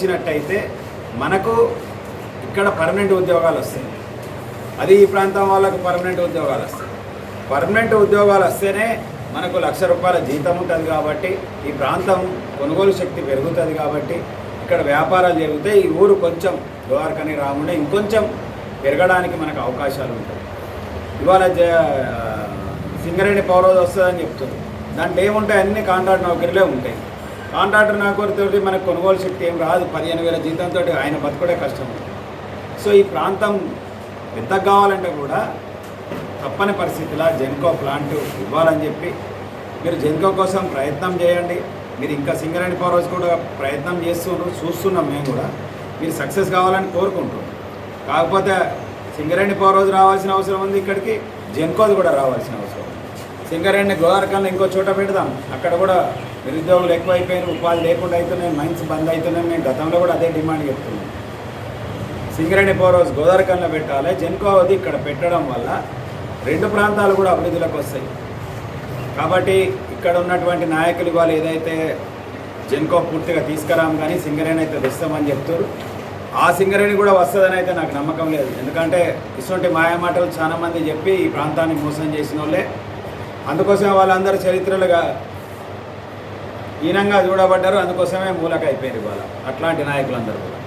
వచ్చినట్టయితే మనకు ఇక్కడ పర్మనెంట్ ఉద్యోగాలు వస్తాయి. అది ఈ ప్రాంతం వాళ్ళకు పర్మనెంట్ ఉద్యోగాలు వస్తాయి. పర్మనెంట్ ఉద్యోగాలు వస్తేనే మనకు లక్ష రూపాయల జీతం ఉంటుంది కాబట్టి ఈ ప్రాంతం కొనుగోలు శక్తి పెరుగుతుంది కాబట్టి ఇక్కడ వ్యాపారాలు జరిగితే ఈ ఊరు కొంచెం ద్వారకని రాకుండా ఇంకొంచెం పెరగడానికి మనకు అవకాశాలు ఉంటాయి. ఇవాళ జ సింగరేణి పౌరోజ్ వస్తుందని చెప్తుంది దాంట్లో ఏముంటాయి? అన్ని కాంట్రాక్ట్ నౌకరీలే ఉంటాయి. కాంట్రాక్టర్ నౌకరితోటి మనకు కొనుగోలు శక్తి ఏం రాదు. పదిహేను వేల జీతంతో ఆయన బతుకుడే కష్టం. సో ఈ ప్రాంతం ఎంత కావాలంటే కూడా తప్పని పరిస్థితిలో జెన్కో ప్లాంట్ ఇవ్వాలని చెప్పి మీరు జెన్కో కోసం ప్రయత్నం చేయండి. మీరు ఇంకా సింగరేణి పవర్ కూడా ప్రయత్నం చేస్తున్నారు చూస్తున్నాం మేము కూడా. మీరు సక్సెస్ కావాలని కోరుకుంటున్నాం. కాకపోతే సింగరేణి పవర్ రోజు రావాల్సిన అవసరం ఉంది ఇక్కడికి జెన్కోది కూడా రావాల్సిన అవసరం సింగరేణి గోదావరికల్ని ఇంకో చోట పెడదాం. అక్కడ కూడా నిరుద్యోగులు ఎక్కువైపోయినారు ఉపాధి లేకుండా అవుతున్నాయి మైన్స్ బంద్ అవుతున్నాయి మేము గతంలో కూడా అదే డిమాండ్ చెప్తున్నాం సింగరేణి పౌరోజ్ గోదావరికన్నా పెట్టాలి. జెన్కో అది ఇక్కడ పెట్టడం వల్ల రెండు ప్రాంతాలు కూడా అభివృద్ధిలోకి వస్తాయి. కాబట్టి ఇక్కడ ఉన్నటువంటి నాయకులు వాళ్ళు ఏదైతే జెన్కో పూర్తిగా తీసుకురాం కానీ సింగరేణి అయితే తెస్తామని చెప్తారు. ఆ సింగరేణి కూడా వస్తుందని అయితే నాకు నమ్మకం లేదు. ఎందుకంటే ఇటువంటి మాయమాటలు చాలామంది చెప్పి ఈ ప్రాంతాన్ని మోసం చేసిన వాళ్ళే. అందుకోసమే వాళ్ళందరూ చరిత్రలుగా హీనంగా చూడబడ్డారు అందుకోసమే మూలక అయిపోయింది వాళ్ళ అట్లాంటి నాయకులందరూ కూడా.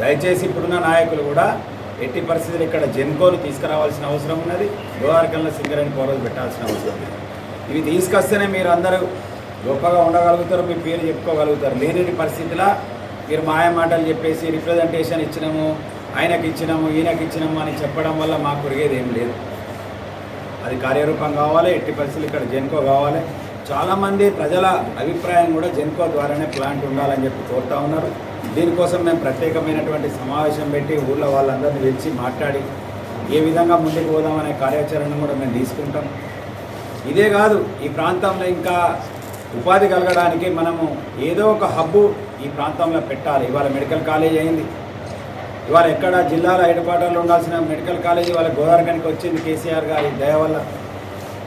దయచేసి ఇప్పుడున్న నాయకులు కూడా ఎట్టి పరిస్థితులు ఇక్కడ జెన్కోను తీసుకురావాల్సిన అవసరం ఉన్నది గోవారకంలో సింగరేణి కోరలు పెట్టాల్సిన అవసరం ఉంది ఇవి తీసుకొస్తేనే మీరు అందరూ గొప్పగా ఉండగలుగుతారు మీ పేరు చెప్పుకోగలుగుతారు. లేని పరిస్థితిలో మీరు మాయ మాటలు చెప్పేసి రిప్రజెంటేషన్ ఇచ్చినాము ఆయనకి ఇచ్చినాము ఈయనకి ఇచ్చినాము అని చెప్పడం వల్ల మాకు ఒరిగేది ఏం లేదు. అది కార్యరూపం కావాలి ఎట్టి పరిస్థితులు ఇక్కడ జెన్కో కావాలి. చాలామంది ప్రజల అభిప్రాయం కూడా జెన్కో ద్వారానే ప్లాంట్ ఉండాలని చెప్పి కోరుతా ఉన్నారు. దీనికోసం మేము ప్రత్యేకమైనటువంటి సమావేశం పెట్టి ఊళ్ళో వాళ్ళందరినీ పిలిచి మాట్లాడి ఏ విధంగా ముందుకు పోదామనే కార్యాచరణ కూడా మేము తీసుకుంటాం. ఇదే కాదు ఈ ప్రాంతంలో ఇంకా ఉపాధి కలగడానికి మనము ఏదో ఒక హబ్బు ఈ ప్రాంతంలో పెట్టాలి. ఇవాళ మెడికల్ కాలేజ్ అయింది. ఇవాళ ఎక్కడ జిల్లాలో హెడ్క్వార్టర్లో ఉండాల్సిన మెడికల్ కాలేజ్ ఇవాళ గోదావరికానికి వచ్చింది కేసీఆర్ గారి దయ వల్ల.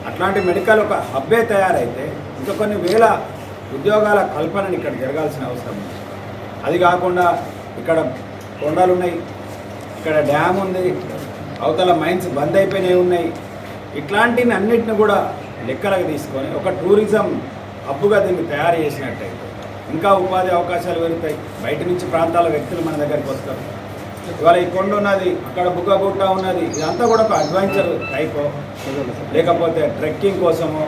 అట్లాంటి మెడికల్ ఒక హబ్బే తయారైతే ఇంకా కొన్ని వేల ఉద్యోగాల కల్పనని ఇక్కడ జరగాల్సిన అవసరం ఉంది. అది కాకుండా ఇక్కడ కొండలు ఉన్నాయి ఇక్కడ డ్యామ్ ఉంది అవతల మైన్స్ బంద్ అయిపోయినవి ఉన్నాయి. ఇట్లాంటివి అన్నిటిని కూడా లెక్కలకు తీసుకొని ఒక టూరిజం హబ్బుగా దీన్ని తయారు చేసినట్టయితే ఇంకా ఉపాధి అవకాశాలు పెరుగుతాయి. బయట నుంచి ప్రాంతాల వ్యక్తులు మన దగ్గరికి వస్తారు. ఇవాళ ఈ కొండ ఉన్నది అక్కడ బుగ్గగుట్ట ఉన్నది ఇదంతా కూడా ఒక అడ్వెంచర్ టైప్ లేకపోతే ట్రెక్కింగ్ కోసము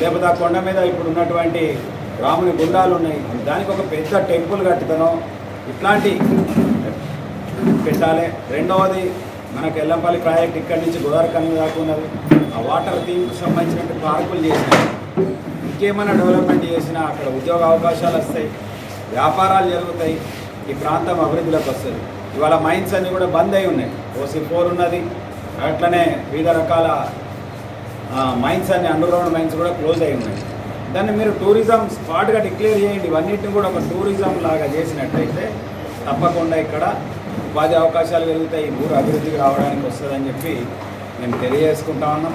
లేకపోతే ఆ కొండ మీద ఇప్పుడు ఉన్నటువంటి రాముని గుండాలు ఉన్నాయి. దానికి ఒక పెద్ద టెంపుల్ కట్టుతాను ఇట్లాంటి పెట్టాలి. రెండవది మనకు ఎల్లంపల్లి ప్రాజెక్ట్ ఇక్కడి నుంచి గోదావరి దాకా ఉన్నది. ఆ వాటర్ థీమ్కి సంబంధించినట్టు పార్కులు చేసినాయి ఇంకేమైనా డెవలప్మెంట్ చేసినా అక్కడ ఉద్యోగ అవకాశాలు వస్తాయి. వ్యాపారాలు జరుగుతాయి. ఈ ప్రాంతం అభివృద్ధిలోకి వస్తుంది. ఇవాళ మైన్స్ అన్నీ కూడా బంద్ అయి ఉన్నాయి. ఓసీ ఫోర్ ఉన్నది. అట్లనే వివిధ రకాల మైన్స్ అన్ని అండర్గ్రౌండ్ మైన్స్ కూడా క్లోజ్ అయి ఉన్నాయి. దాన్ని మీరు టూరిజం స్పాట్గా డిక్లేర్ చేయండి. ఇవన్నిటిని కూడా ఒక టూరిజం లాగా చేసినట్టయితే తప్పకుండా ఇక్కడ ఉపాధి అవకాశాలు పెరుగుతాయి. ఊరు అభివృద్ధికి రావడానికి వస్తుందని చెప్పి మేము తెలియజేసుకుంటా ఉన్నాం.